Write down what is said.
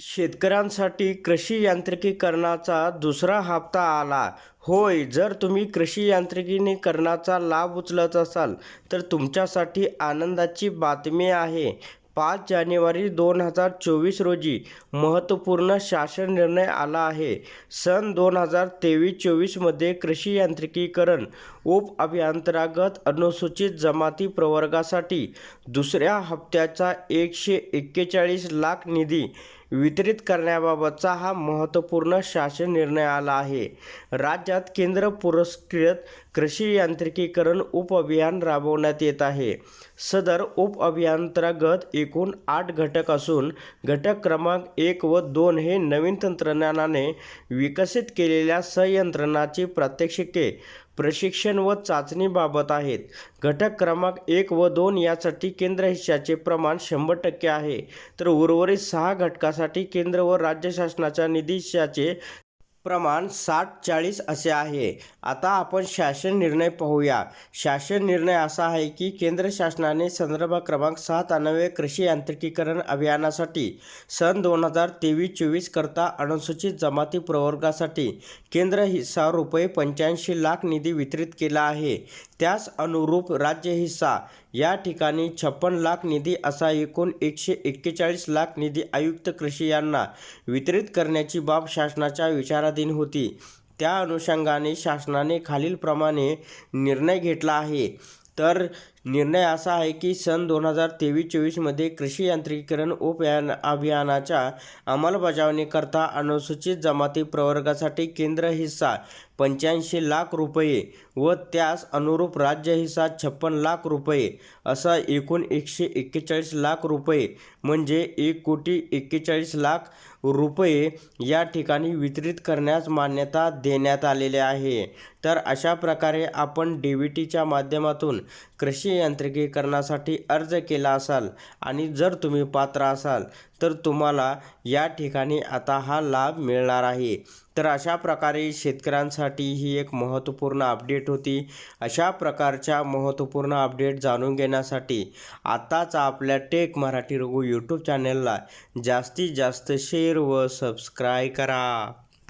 शेतकऱ्यांसाठी कृषी यांत्रिकीकरणाचा दुसरा हप्ता आला. होय जर तुम्ही कृषी यांत्रिकीकरणाचा लाभ उचलत असाल तर तुमच्यासाठी आनंदाची बातमी आहे. पाच जानेवारी दोन हजार चोवीस रोजी महत्त्वपूर्ण शासन निर्णय आला आहे. सन दोन हजार तेवीस चोवीसमध्ये कृषी यांत्रिकीकरण उप अभियांतरागत अनुसूचित जमाती प्रवर्गासाठी दुसऱ्या हप्त्याचा एकशे एक्केचाळीस लाख निधी वितरित करण्याबाबतचा हा महत्त्वपूर्ण शासन निर्णय आला आहे. राज्यात केंद्र पुरस्कृत कृषी यांत्रिकीकरण उपअभियान राबवण्यात येत आहे. सदर उपअभियांतर्गत एकूण आठ घटक असून घटक क्रमांक एक व दोन हे नवीन तंत्रज्ञानाने विकसित केलेल्या संयंत्रणाची प्रात्यक्षिके प्रशिक्षण व चाचणीबाबत आहेत. घटक क्रमांक एक व दोन यासाठी केंद्र हिश्शाचे प्रमाण शंभर टक्के आहे. तर उर्वरित सहा घटकासाठी केंद्र व राज्य शासनाच्या निधी हिश्शाचे प्रमाण साठ चाळीस असे आहे. आता आपण शासन निर्णय पाहूया. शासन निर्णय असा आहे की केंद्र शासनाने संदर्भ क्रमांक सात अनवे कृषी यांत्रिकीकरण अभियानासाठी सन दोन हजार तेवीस चोवीस करता अनुसूचित जमाती प्रवर्गासाठी केंद्र हिस्सा रुपये पंच्याऐंशी लाख निधी वितरित केला आहे. त्यास अनुरूप राज्य हिस्सा या ठिकाणी छप्पन लाख निधी असा एकूण एकशे एक्केचाळीस लाख निधी आयुक्त कृषी यांना वितरित करण्याची बाब शासनाच्या विचारात विचाराधीन होती. त्या अनुषंगाने शासनाने खालीलप्रमाणे निर्णय घेतला आहे. तर निर्णय असा आहे की सन दोन हजार तेवीस चोवीसमध्ये कृषी यांत्रिकीकरण उपयान अभियानाच्या अंमलबजावणीकरता अनुसूचित जमाती प्रवर्गासाठी केंद्र हिस्सा पंच्याऐंशी लाख रुपये व त्यास अनुरूप राज्य हिस्सा छप्पन लाख रुपये असा एकूण एकशे एक्केचाळीस लाख रुपये म्हणजे एक कोटी एक्केचाळीस लाख रुपये या ठिकाणी वितरित करण्यास मान्यता देण्यात आलेली आहे. तर अशा प्रकारे आपण डी व्ही टीच्या माध्यमातून कृषी यांत्रिकीकरणासाठी अर्ज केला असाल आणि जर तुम्ही पात्र असाल तर तुम्हाला या ठिकाणी आता हा लाभ मिळणार आहे. तर अशा प्रकारे शेतकऱ्यांसाठी ही एक महत्त्वपूर्ण अपडेट होती. अशा प्रकारच्या महत्त्वपूर्ण अपडेट जाणून घेण्यासाठी आत्ताच आपल्या टेक मराठी रघु यूट्यूब चॅनलला जास्तीत जास्त शेअर व सबस्क्राईब करा.